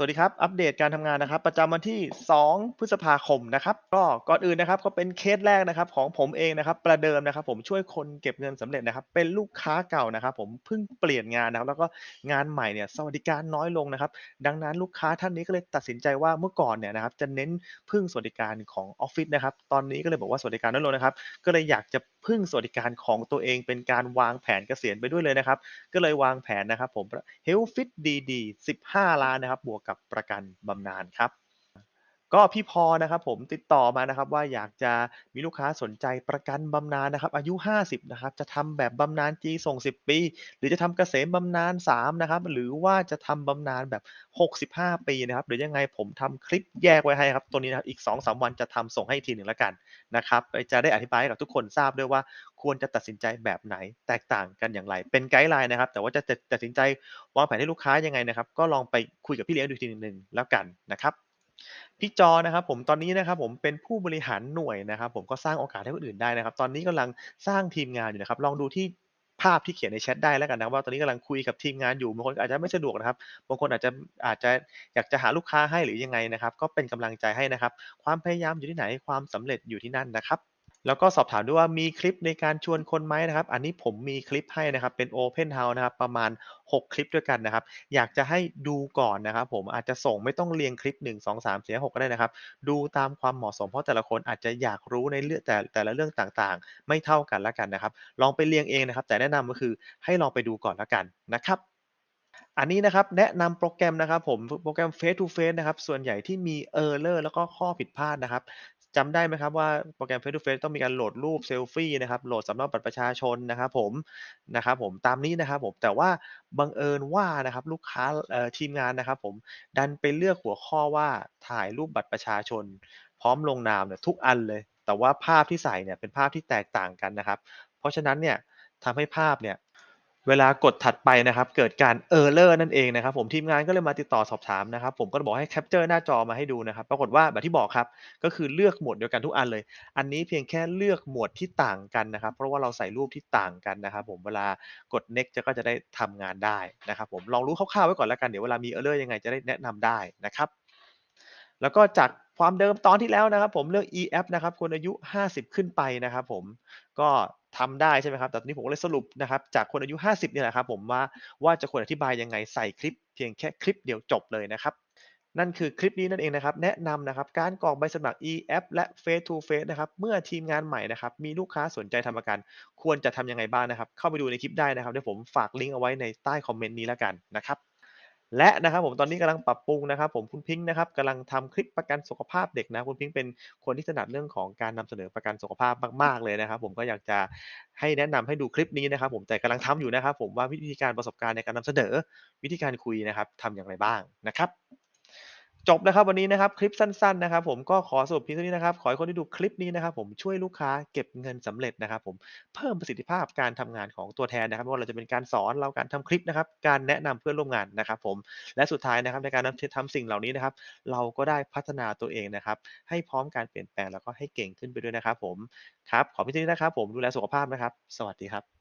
สวัสดีครับ อัปเดตการทำงานนะครับ ประจำวันที่ 2 พฤษภาคมนะครับ ก็ก่อนอื่นนะครับก็เป็นเคสแรกนะครับของผมเองนะครับ ประเดิมนะครับ ผมช่วยคนเก็บเงินสำเร็จนะครับ เป็นลูกค้าเก่านะครับ ผมเพิ่งเปลี่ยนงานนะครับ แล้วก็งานใหม่เนี่ยสวัสดิการน้อยลงนะครับ ดังนั้นลูกค้าท่านนี้ก็เลยตัดสินใจว่าเมื่อก่อนเนี่ยนะครับจะเน้นพึ่งสวัสดิการของออฟฟิศนะครับ ตอนนี้ก็เลยบอกว่าสวัสดิการน้อยลงนะครับ ก็เลยอยากจะ พึ่งสวัสดิการของตัวเองเป็นการวางแผนเกษียณไปด้วยเลยนะครับ ก็เลยวางแผนนะครับผม Health Fit DD 15 ล้านนะครับ บวกกับประกันบำนาญครับ ก็พี่พอนะครับผมติดต่อมานะครับว่าอยากจะมีลูกค้าสนใจประกันบำนาญนะครับอายุ 50นะครับจะทำแบบบำนาญ G ส่ง 10 ปี หรือจะทำเกษมบำนาญ3นะครับหรือว่าจะทำบำนาญแบบ 65 ปีนะครับหรือยังไงผมทำคลิปแยกไว้ให้ครับตัวนี้นะครับอีก 2-3 วันจะทำส่งให้อีกทีหนึ่งแล้วกันนะครับจะได้อธิบายให้กับทุกคนทราบด้วยว่าควรจะตัดสินใจแบบไหนแตกต่างกันอย่างไร เป็นไกด์ไลน์นะครับ แต่ว่าจะตัดสินใจวางแผนให้ลูกค้ายังไงนะครับ ก็ลองไปคุยกับพี่เลี้ยงดูทีหนึ่งแล้วกันนะครับ พี่จอนะครับผมตอนนี้นะครับผมเป็นผู้บริหารหน่วยนะครับ ผมก็สร้างโอกาสให้คนอื่นได้นะครับ ตอนนี้กำลังสร้างทีมงานอยู่นะครับลองดูที่ภาพที่เขียนในแชทได้แล้วกันนะว่าตอนนี้กำลังคุยกับทีมงานอยู่บางคนอาจจะไม่สะดวกนะครับบางคนอาจจะอาจจะอยากจะหาลูกค้าให้หรือยังไงนะครับ ก็เป็นกำลังใจให้นะครับ ความพยายามอยู่ที่ไหนความสำเร็จอยู่ที่นั่นนะครับ แล้วก็สอบถามด้วยว่ามีคลิปในการชวนคนไหมนะครับ อันนี้ผมมีคลิปให้นะครับ เป็น Open House นะครับ ประมาณ 6 คลิปด้วยกันนะครับ อยากจะให้ดูก่อนนะครับ ผมอาจจะส่งไม่ต้องเรียงคลิป 1 2 3 4 6 ก็ได้นะครับ ดูตามความเหมาะสมเพราะแต่ละคนอาจจะอยากรู้ในเรื่องแต่แต่ละเรื่องต่างๆ ไม่เท่ากันล้วกันนะครับ ลองไปเรียงเองนะครับ แต่แนะนำก็คือให้ลองไปดูก่อนล้วกันนะครับอันนี้นะครับแนะนำโปรแกรมนะครับผมโปรแกรม Face to Face นะครับส่วนใหญ่ที่มี Error แล้วก็ข้อผิดพลาดนะครับ จำได้ไหมครับว่าโปรแกรม Face to Face ต้องมีการโหลดรูปเซลฟี่นะครับโหลดสำเนาบัตรประชาชนนะครับผมนะครับผมตามนี้นะครับผมแต่ว่าบังเอิญว่านะครับลูกค้าทีมงานนะครับผมดันไปเลือกหัวข้อว่าถ่ายรูปบัตรประชาชน พร้อมลงนามเนี่ยทุกอันเลย แต่ว่าภาพที่ใส่เนี่ยเป็นภาพที่แตกต่างกันนะครับ เพราะฉะนั้นเนี่ยทำให้ภาพเนี่ย เวลากดถัดไปนะครับ เกิดการ Error นั่นเองนะครับ ผมทีมงานก็เลยมาติดต่อสอบถามนะครับ ผมก็บอกให้แคปเจอร์หน้าจอมาให้ดูนะครับ ปรากฏว่าแบบที่บอกครับ ก็คือเลือกหมวดเดียวกันทุกอันเลย อันนี้เพียงแค่เลือกหมวดที่ต่างกันนะครับ เพราะว่าเราใส่รูปที่ต่างกันนะครับ ผมเวลากด next จะก็จะได้ทำงานได้นะครับ ผมลองรู้คร่าวๆไว้ก่อนแล้วกันเดี๋ยวเวลามี Error ยังไงจะได้แนะนำได้นะครับ แล้วก็จากความเดิมตอนที่แล้วนะครับ ผมเลือก EF นะครับคนอายุ 50 ขึ้นไปนะครับ ผมก็ ทำได้ใช่ไหมครับ แต่ตอนนี้ผมก็เลยสรุปนะครับจากคนอายุ 50เนี่ยแหละครับผมว่าว่าจะควรอธิบายยังไงใส่คลิป เพียงแค่คลิปเดียวจบเลยนะครับ นั่นคือคลิปนี้นั่นเองนะครับ แนะนำนะครับการกรอกใบสมัคร EF และ Face to Face นะครับ เมื่อทีมงานใหม่นะครับ มีลูกค้าสนใจทำประกัน ควรจะทำยังไงบ้างนะครับ เข้าไปดูในคลิปได้นะครับเดี๋ยวผมฝากลิงก์เอาไว้ในใต้คอมเมนต์นี้แล้วกันนะครับ และนะครับผมตอนนี้กำลังปรับปรุงนะครับผมคุณพิงค์นะครับกำลังทำคลิปประกันสุขภาพเด็กนะคุณพิงค์เป็นคนที่ถนัดเรื่องของการนำเสนอประกันสุขภาพมากๆเลยนะครับ ผมก็อยากจะให้แนะนำให้ดูคลิปนี้นะครับ ผมแต่กำลังทำอยู่นะครับ ผมว่าวิธีการประสบการณ์ในการนำเสนอวิธีการคุยนะครับทำอย่างไรบ้างนะครับ จบนะครับวันนี้นะครับคลิปสั้นๆนะครับผมก็ขอสรุปเพียงเท่านี้นะครับขอให้คนที่ดูคลิปนี้นะครับผมช่วยลูกค้าเก็บเงินสำเร็จนะครับผมเพิ่มประสิทธิภาพการทำงานของตัวแทนนะครับไม่ว่าเราจะเป็นการสอนเราการทำคลิปนะครับการแนะนำเพื่อนร่วมงานนะครับผมและสุดท้ายนะครับในการทำสิ่งเหล่านี้นะครับเราก็ได้พัฒนาตัวเองนะครับให้พร้อมการเปลี่ยนแปลงแล้วก็ให้เก่งขึ้นไปด้วยนะครับผมครับขอเพียงเท่านี้นะครับผมดูแลสุขภาพนะครับ สวัสดีครับ